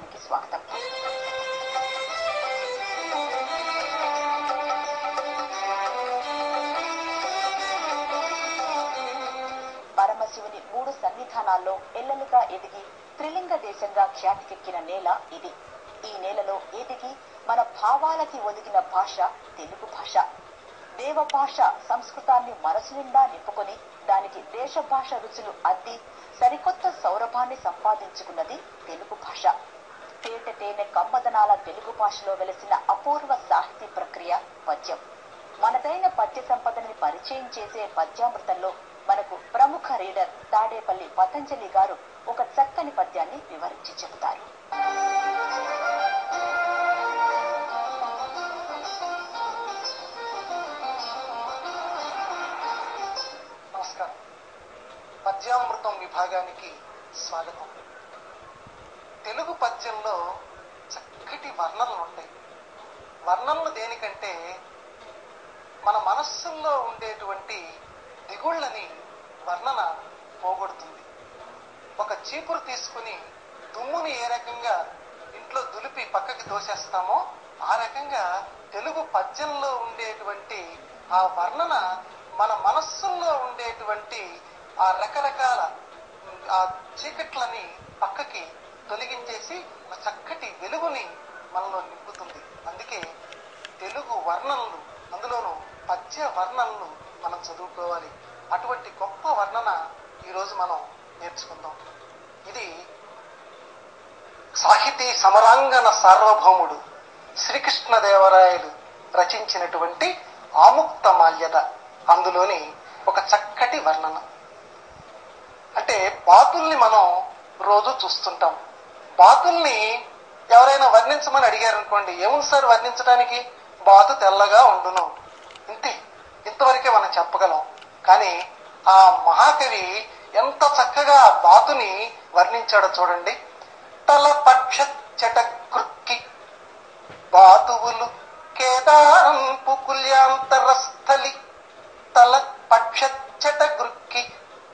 కార్యక్రమానికి స్వాగతం. పరమశివుని మూడు సన్నిధానాల్లో ఎల్లలుగా ఎదిగి త్రిలింగ దేశంగా ఖ్యాతికెక్కిన నేల ఇది. ఈ నేలలో ఎదిగి మన భావాలకి ఒదిగిన భాష తెలుగు భాష. దేవ భాష సంస్కృతాన్ని మనసు నిండా నింపుకొని దానికి దేశ భాష రుచులు అద్ది సరికొత్త సౌరభాన్ని సంపాదించుకున్నది తెలుగు భాష. తేట తేనె కమ్మదనాల తెలుగు భాషలో వెలసిన అపూర్వ సాహితీ ప్రక్రియ పద్యం. మనదైన పద్య సంపదని పరిచయం చేసే పద్యామృతంలో మనకు ప్రముఖ రీడర్ తాడేపల్లి పతంజలి గారు ఒక చక్కని పద్యాన్ని వివరించి చెబుతారు. నమస్కారం. పద్యామృతం విభాగానికి స్వాగతం. పద్యంలో చక్కటి వర్ణనలు ఉంటాయి. వర్ణనలు దేనికంటే మన మనస్సుల్లో ఉండేటువంటి దిగుళ్ళని వర్ణన పోగొడుతుంది. ఒక చీపురు తీసుకుని దుమ్ముని ఏ రకంగా ఇంట్లో దులిపి పక్కకి దోసేస్తామో ఆ రకంగా తెలుగు పద్యంలో ఉండేటువంటి ఆ వర్ణన మన మనస్సుల్లో ఉండేటువంటి ఆ రకరకాల ఆ చీకట్లని పక్కకి తొలగించేసి ఒక చక్కటి వెలుగుని మనలో నింపుతుంది. అందుకే తెలుగు వర్ణనలు అందులోనూ పద్య వర్ణనలు మనం చదువుకోవాలి. అటువంటి గొప్ప వర్ణన ఈరోజు మనం నేర్చుకుందాం. ఇది సాహితీ సమరాంగన సార్వభౌముడు శ్రీకృష్ణదేవరాయలు రచించినటువంటి ఆముక్త మాల్యద అందులోని ఒక చక్కటి వర్ణన. అంటే పాతుల్ని మనం రోజు చూస్తుంటాం. బాతుల్ని ఎవరైనా వర్ణించమని అడిగారు అనుకోండి ఏముంది సార్ వర్ణించడానికి బాతు తెల్లగా ఉండును. ఇంతే. ఇంతవరకే మనం చెప్పగలం. కానీ ఆ మహాకవి ఎంత చక్కగా బాతుని వర్ణించాడో చూడండి. తల పక్ష చటకృక్కి బాతువులు కేదారంపు కుల్యాంతరస్థలి తల పక్ష చటగృక్కి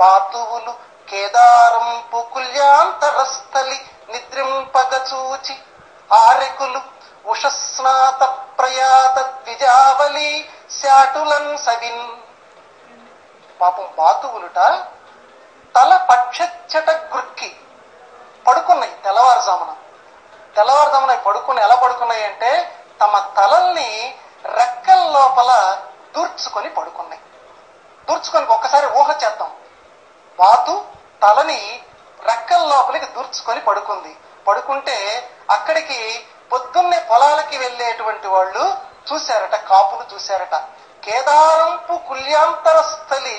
బాతువులు కేదారంపు కుల్యాంతరస్థలి నిద్రింపగ చూచి ఆరెకులు ఉషస్నాత ప్రయాత ద్విజావలి శాటులన్ సవిన్. పాపం బాతువులుట తల పక్షచ్చట గుర్కి పడుకున్నాయి తెల్లవారుజామున. తెల్లవారుజామున పడుకుని ఎలా పడుకున్నాయి అంటే తమ తలల్ని రెక్కల లోపల దూర్చుకొని పడుకున్నాయి. దూర్చుకొని ఒక్కసారి ఊహ చేద్దాం. బాతు తలని రెక్కల లోపలికి దూర్చుకొని పడుకుంది. పడుకుంటే అక్కడికి పొద్దున్నే పొలాలకి వెళ్ళేటువంటి వాళ్ళు చూశారట కాపులు చూశారట. కేదారంపు కుల్యాంతర స్థలి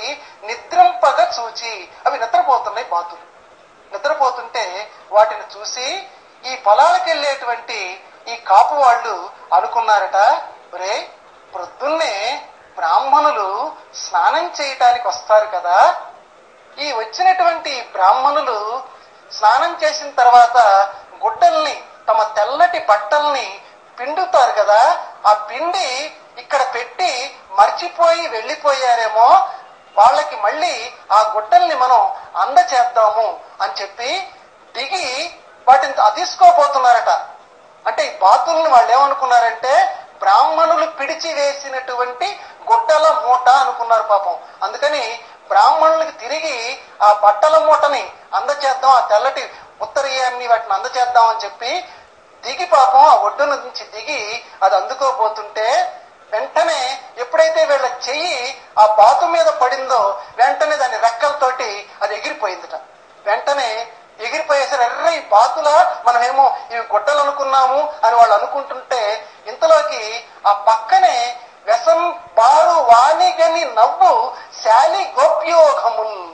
నిద్రింపగా చూచి అవి నిద్రపోతున్నాయి బాతులు. నిద్రపోతుంటే వాటిని చూసి ఈ పొలాలకు వెళ్ళేటువంటి ఈ కాపు వాళ్ళు అనుకున్నారట రే ప్రొద్దున్నే బ్రాహ్మణులు స్నానం చేయటానికి వస్తారు కదా ఈ వచ్చినటువంటి బ్రాహ్మణులు స్నానం చేసిన తర్వాత గుడ్డల్ని తమ తెల్లటి బట్టల్ని పిండుతారు కదా ఆ పిండి ఇక్కడ పెట్టి మర్చిపోయి వెళ్ళిపోయారేమో వాళ్ళకి మళ్ళీ ఆ గుడ్డల్ని మనం అందచేద్దాము అని చెప్పి దిగి వాటిని తీసుకోబోతున్నారట. అంటే ఈ బాతుల్ని వాళ్ళు ఏమనుకున్నారంటే బ్రాహ్మణులు పిడిచి వేసినటువంటి గుడ్డల మూట అనుకున్నారు పాపం. అందుకని బ్రాహ్మణులకి తిరిగి ఆ బట్టల మూటని అందచేద్దాం ఆ తెల్లటి ఉత్తరీయాన్ని వాటిని అందచేద్దాం అని చెప్పి దిగి పాపం ఆ ఒడ్డు నుంచి దిగి అది అందుకోబోతుంటే వెంటనే ఎప్పుడైతే వీళ్ళ చెయ్యి ఆ బాతు మీద పడిందో వెంటనే దాని రెక్కలతోటి అది ఎగిరిపోయిందిట. వెంటనే ఎగిరిపోయేసరి ఎర్ర ఈ బాతుల మనమేమో ఇవి గుడ్డలు అనుకున్నాము అని వాళ్ళు అనుకుంటుంటే ఇంతలోకి ఆ పక్కనే వ్యసం బారు వాణిగని నవ్వు శాలి గోప్యోగమున్.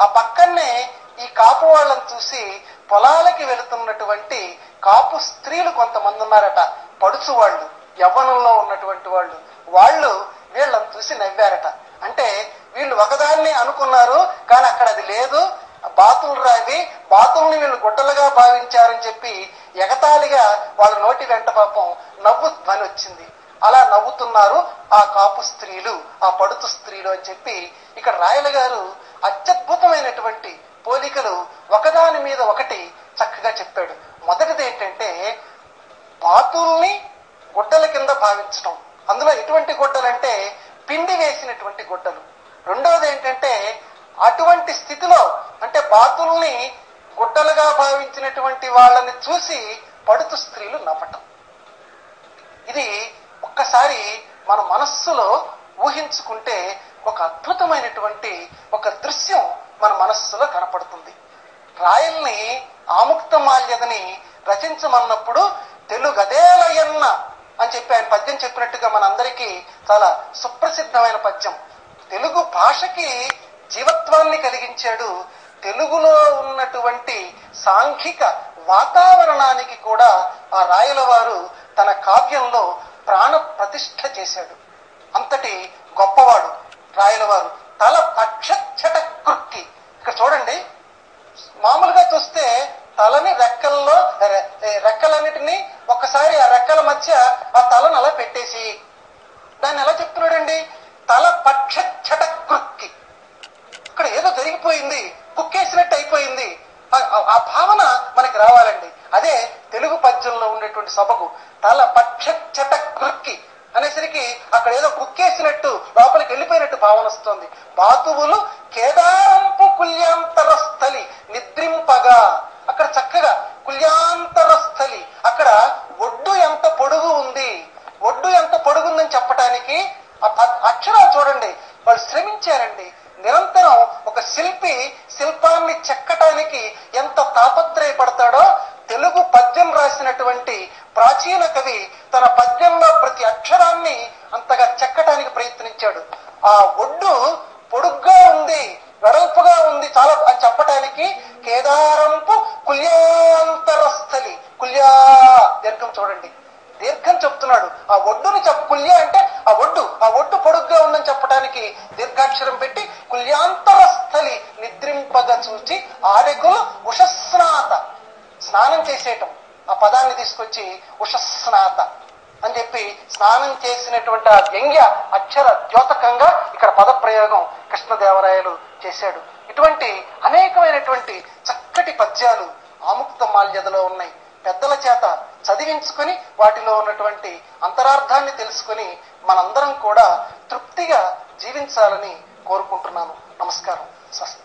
ఆ పక్కనే ఈ కాపు వాళ్ళని చూసి పొలాలకి వెళుతున్నటువంటి కాపు స్త్రీలు కొంతమంది ఉన్నారట. పడుచు వాళ్ళు యవ్వనంలో ఉన్నటువంటి వాళ్ళు. వాళ్ళు వీళ్ళని చూసి నవ్వారట. అంటే వీళ్ళు ఒకదాన్ని అనుకున్నారు కానీ అక్కడ అది లేదు. బాతులు రావి బాతుల్ని వీళ్ళు గుడ్డలుగా భావించారని చెప్పి ఎగతాళిగా వాళ్ళ నోటి వెంట పాపం నవ్వు ధ్వని వచ్చింది. అలా నవ్వుతున్నారు ఆ కాపు స్త్రీలు ఆ పడుతు స్త్రీలు అని చెప్పి ఇక్కడ రాయల గారు అత్యద్భుతమైనటువంటి పోలికలు ఒకదాని మీద ఒకటి చక్కగా చెప్పాడు. మొదటిది ఏంటంటే బాతుల్ని గుడ్డల కింద భావించడం అందులో ఎటువంటి గుడ్డలంటే పిండి వేసినటువంటి గుడ్డలు. రెండవది ఏంటంటే అటువంటి స్థితిలో అంటే బాతుల్ని గుడ్డలుగా భావించినటువంటి వాళ్ళని చూసి పడుతు స్త్రీలు నవ్వటం. ఇది ఒక్కసారి మన మనస్సులో ఊహించుకుంటే ఒక అద్భుతమైనటువంటి ఒక దృశ్యం మన మనస్సులో కనపడుతుంది. రాయల్ని ఆముక్తమాల్యదని రచించమన్నప్పుడు తెలుగదేలయన్న అని చెప్పి ఆయన పద్యం చెప్పినట్టుగా మనందరికీ చాలా సుప్రసిద్ధమైన పద్యం. తెలుగు భాషకి జీవత్వాన్ని కలిగించాడు తెలుగులో ఉన్నటువంటి సాంఘిక వాతావరణానికి కూడా ఆ రాయల వారు తన కావ్యంలో ప్రాణ ప్రతిష్ఠ చేశాడు. అంతటి గొప్పవాడు రాయలవారు తల పక్షచ్చట కృక్కి ఇక్కడ చూడండి మామూలుగా చూస్తే తలని రెక్కల్లో రెక్కలన్నిటినీ ఒక్కసారి ఆ రెక్కల మధ్య ఆ తలను అలా పెట్టేసి దాన్ని ఎలా చెప్తున్నాడండి? తల పక్షచ్చట కృక్కి ఇక్కడ ఏదో జరిగిపోయింది కుక్కేసినట్టు అయిపోయింది. ఆ భావన మనకి రావాలండి. అదే తెలుగు పద్యంలో ఉండేటువంటి సభకు తల పక్షచట కృక్కి అనేసరికి అక్కడ ఏదో కుక్కేసినట్టు లోపలికి వెళ్ళిపోయినట్టు భావన వస్తుంది. బాతువులు కేదారంపు కుల్యాంతర స్థలి నిద్రింపగా. అక్కడ చక్కగా కుల్యాంతర స్థలి అక్కడ ఒడ్డు ఎంత పొడుగు ఉంది ఒడ్డు ఎంత పొడుగుందని చెప్పటానికి ఆ అక్షరాలు చూడండి వాళ్ళు శ్రమించారండి. నిరంతరం ఒక శిల్పి శిల్పాన్ని చెక్కటానికి ఎంత తాపత్రయపడతాడో తెలుగు పద్యం రాసినటువంటి ప్రాచీన కవి తన పద్యంలో ప్రతి అక్షరాన్ని అంతగా చెక్కటానికి ప్రయత్నించాడు. ఆ ఒడ్డు పొడుగ్గా ఉంది వెడల్పుగా ఉంది చాలా అని చెప్పటానికి కేదారంపు కుల్యాంతరస్థలి. కుల్యా దీర్ఘం చూడండి. దీర్ఘం చెప్తున్నాడు. ఆ ఒడ్డుని చెప్ కుల్య అంటే ఆ ఒడ్డు ఆ ఒడ్డు పొడుగ్గా ఉందని చెప్పడానికి దీర్ఘాక్షరం పెట్టి కుల్యాంతరస్థలి నిద్రింపగా చూచి ఆడెకులు ఉషస్సు స్నానం చేసేయటం. ఆ పదాన్ని తీసుకొచ్చి ఉషస్నాత అని చెప్పి స్నానం చేసినటువంటి ఆ వ్యంగ్య అక్షర ద్యోతకంగా ఇక్కడ పదప్రయోగం కృష్ణదేవరాయలు చేశాడు. ఇటువంటి అనేకమైనటువంటి చక్కటి పద్యాలు ఆముక్త మాల్యదలో ఉన్నాయి. పెద్దల చేత చదివించుకొని వాటిలో ఉన్నటువంటి అంతరార్థాన్ని తెలుసుకొని మనందరం కూడా తృప్తిగా జీవించాలని కోరుకుంటున్నాను. నమస్కారం. స్వస్తి